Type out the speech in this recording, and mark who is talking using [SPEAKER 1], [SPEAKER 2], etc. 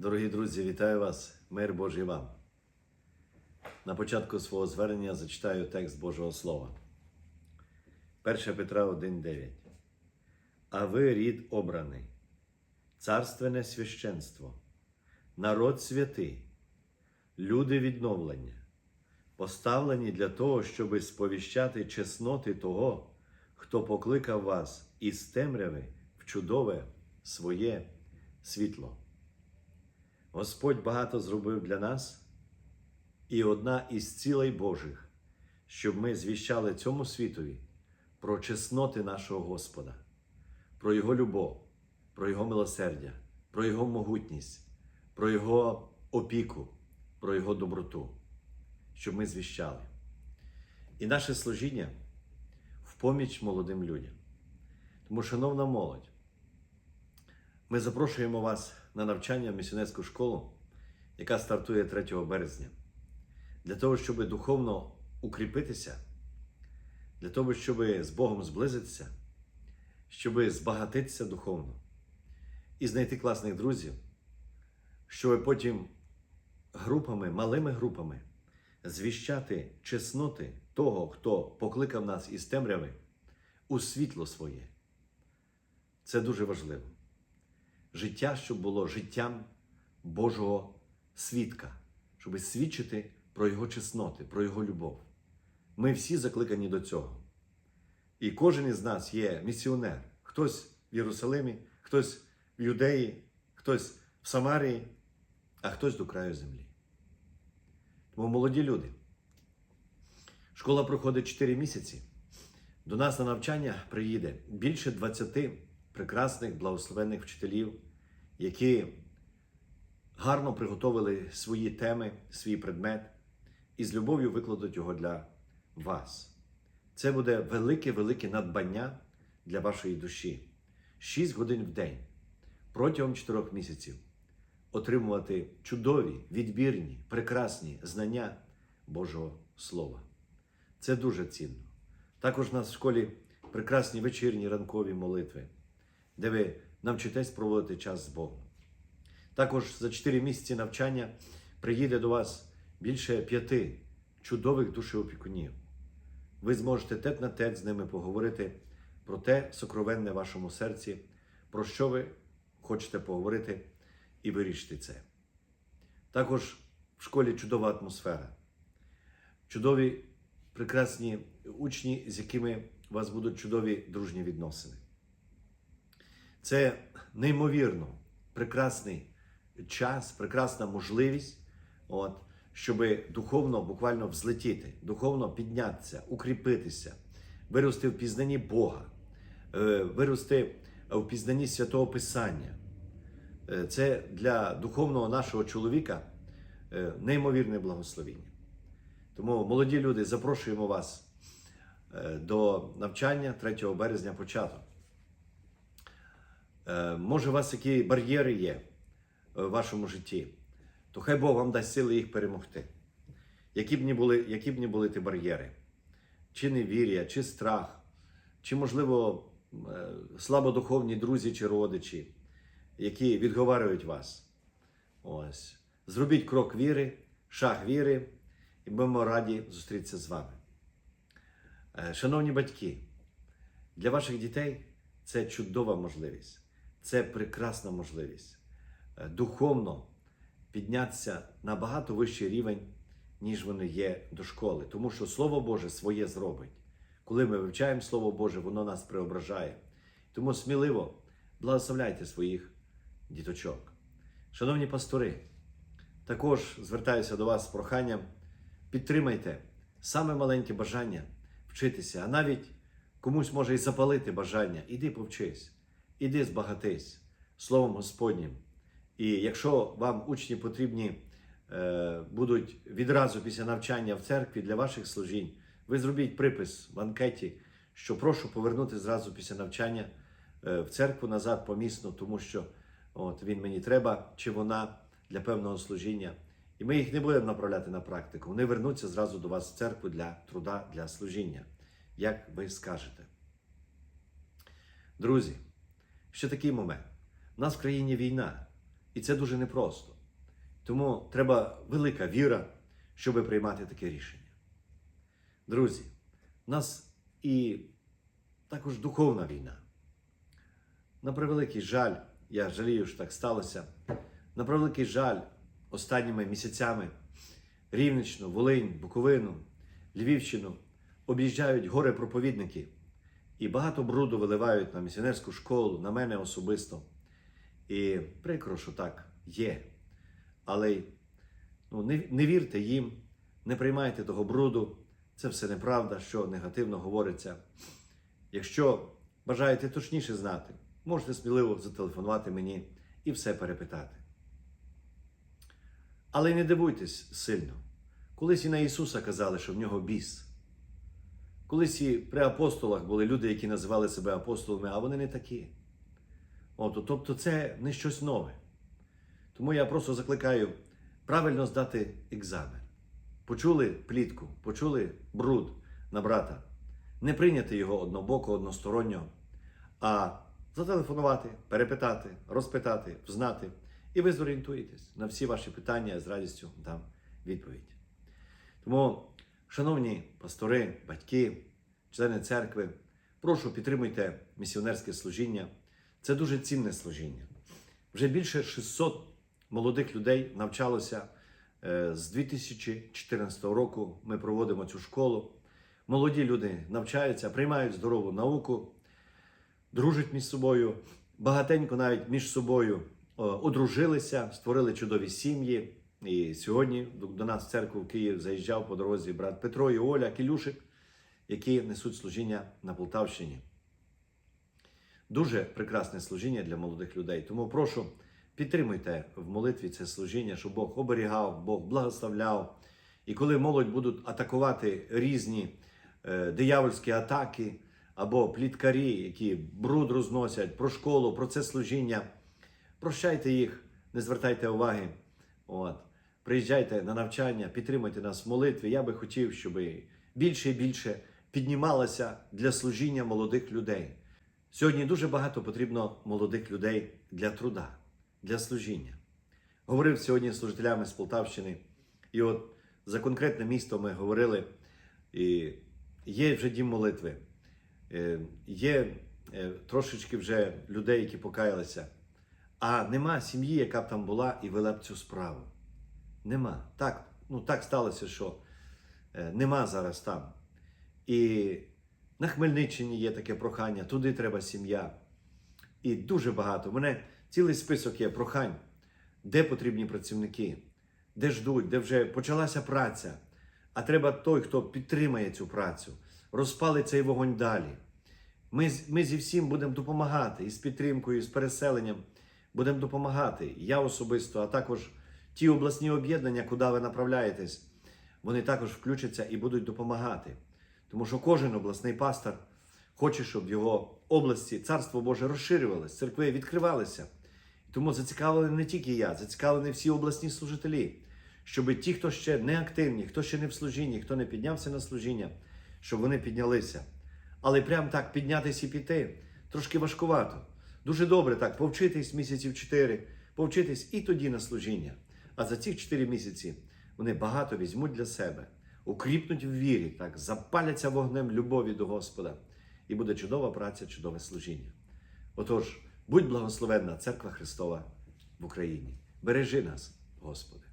[SPEAKER 1] Дорогі друзі, вітаю вас! Мир Божий вам. На початку свого звернення зачитаю текст Божого Слова. 1 Петра 1,9. А ви рід обраний, царственне священство, народ святий, люди відновлення, поставлені для того, щоби сповіщати чесноти того, хто покликав вас із темряви в чудове своє світло. Господь багато зробив для нас, і одна із цілей Божих, щоб ми звіщали цьому світові про чесноти нашого Господа, про Його любов, про Його милосердя, про Його могутність, про Його опіку, про Його доброту, щоб ми звіщали. І наше служіння в поміч молодим людям. Тому, шановна молодь, ми запрошуємо вас на навчання в місіонерську школу, яка стартує 3 березня, для того, щоб духовно укріпитися, для того, щоб з Богом зблизитися, щоб збагатитися духовно і знайти класних друзів, щоб потім групами, малими групами звіщати чесноти того, хто покликав нас із темряви у світло своє. Це дуже важливо життя, щоб було життям Божого свідка, щоб свідчити про Його чесноти, про Його любов. Ми всі закликані до цього. І кожен із нас є місіонер. Хтось в Єрусалимі, хтось в Юдеї, хтось в Самарії, а хтось до краю землі. Тому молоді люди. Школа проходить 4 місяці. До нас на навчання приїде більше 20 прекрасних благословенних вчителів, які гарно приготовили свої теми, свій предмет і з любов'ю викладуть його для вас. Це буде велике-велике надбання для вашої душі. 6 годин в день протягом 4 місяців отримувати чудові, відбірні, прекрасні знання Божого Слова. Це дуже цінно. Також у нас в школі прекрасні вечірні ранкові молитви, де ви навчитесь проводити час з Богом. Також за 4 місяці навчання приїде до вас більше п'яти чудових душеопікунів. Ви зможете тет на тет з ними поговорити про те сокровенне в вашому серці, про що ви хочете поговорити і вирішити це. Також в школі чудова атмосфера, чудові прекрасні учні, з якими у вас будуть чудові дружні відносини. Це неймовірно прекрасний час, прекрасна можливість, от, щоб духовно буквально взлетіти, духовно піднятися, укріпитися, вирости в пізнанні Бога, е, вирости в пізнанні святого Писання. Е, Це для духовного нашого чоловіка е, неймовірне благословіння. Тому, молоді люди, запрошуємо вас до навчання 3 березня початок. Е, Може, у вас які бар'єри є е, в вашому житті, то хай Бог вам дасть сили їх перемогти. Які б ні були, які б ні були ті бар'єри, чи невір'я, чи страх, чи, можливо, е, слабодуховні друзі чи родичі, які відговарюють вас. Ось. Зробіть крок віри, шаг віри, і будемо раді зустрітися з вами. Шановні батьки, для ваших дітей це чудова можливість, це прекрасна можливість е, духовно піднятися на багато вищий рівень, ніж вони є до школи. Тому що Слово Боже своє зробить. Коли ми вивчаємо Слово Боже, воно нас преображає. Тому сміливо благословляйте своїх діточок. Шановні пастори, також звертаюся до вас з проханням. Підтримайте саме маленьке бажання вчитися, а навіть комусь може і запалити бажання. Іди повчись, іди збагатись Словом Господнім. І якщо вам учні потрібні е, будуть відразу після навчання в церкві для ваших служінь, ви зробіть припис в анкеті, що прошу повернути зразу після навчання е, в церкву назад помісно, тому що от, він мені треба чи вона для певного служіння. І ми їх не будемо направляти на практику. Вони вернуться зразу до вас в церкву для труда, для служіння, як ви скажете. Друзі, ще такий момент. У нас в країні війна. І це дуже непросто. Тому треба велика віра, щоб приймати таке рішення. Друзі, в нас і також духовна війна. На превеликий жаль, я жалію, що так сталося. На превеликий жаль, останніми місяцями Рівничну, Волинь, Буковину, Львівщину об'їжджають горе проповідники і багато бруду виливають на місіонерську школу, на мене особисто. І прикро, що так є. Але ну, не, не вірте їм, не приймайте того бруду. Це все неправда, що негативно говориться. Якщо бажаєте точніше знати, можете сміливо зателефонувати мені і все перепитати. Але не дивуйтесь сильно. Колись і на Ісуса казали, що в нього біс. Колись і при апостолах були люди, які називали себе апостолами, а вони не такі. От, тобто це не щось нове. Тому я просто закликаю правильно здати екзамен. Почули плітку, почули бруд на брата. Не прийняти його однобоко, односторонньо, а зателефонувати, перепитати, розпитати, взнати. І ви зорієнтуєтесь на всі ваші питання, я з радістю дам відповідь. Тому, шановні пастори, батьки, члени церкви, прошу підтримуйте місіонерське служіння. Це дуже цінне служіння. Вже більше 600 молодих людей навчалося е, з 2014 року. Ми проводимо цю школу. Молоді люди навчаються, приймають здорову науку, дружать між собою, багатенько навіть між собою е, одружилися, створили чудові сім'ї. І сьогодні до- нас в церкву в Київ заїжджав по дорозі брат Петро і Оля Кілюшик, які несуть служіння на Полтавщині. Дуже прекрасне служіння для молодих людей. Тому прошу, підтримуйте в молитві це служіння, щоб Бог оберігав, Бог благословляв. І коли молодь будуть атакувати різні е, диявольські атаки або пліткарі, які бруд розносять про школу, про це служіння, прощайте їх, не звертайте уваги. От. Приїжджайте на навчання, підтримуйте нас в молитві. Я би хотів, щоб більше і більше піднімалося для служіння молодих людей. Сьогодні дуже багато потрібно молодих людей для труда, для служіння. Говорив сьогодні з служителями з Полтавщини, і от за конкретне місто ми говорили, і є вже дім молитви, е, є е, трошечки вже людей, які покаялися, а нема сім'ї, яка б там була і вела б цю справу. Нема. Так, ну, так сталося, що е, нема зараз там. І на Хмельниччині є таке прохання, туди треба сім'я. І дуже багато. У мене цілий список є прохань, де потрібні працівники, де ждуть, де вже почалася праця. А треба той, хто підтримає цю працю, розпалить цей вогонь далі. Ми, ми зі всім будемо допомагати і з підтримкою, і з переселенням будемо допомагати. Я особисто, а також ті обласні об'єднання, куди ви направляєтесь, вони також включаться і будуть допомагати. Тому що кожен обласний пастор хоче, щоб в його області царство Боже розширювалося, церкви відкривалися. Тому зацікавлений не тільки я, зацікавлені всі обласні служителі, щоб ті, хто ще не активні, хто ще не в служінні, хто не піднявся на служіння, щоб вони піднялися. Але прям так піднятися і піти трошки важкувато. Дуже добре так повчитись місяців чотири, повчитись і тоді на служіння. А за ці чотири місяці вони багато візьмуть для себе, укріпнуть в вірі, так, запаляться вогнем любові до Господа. І буде чудова праця, чудове служіння. Отож, будь благословенна Церква Христова в Україні. Бережи нас, Господи.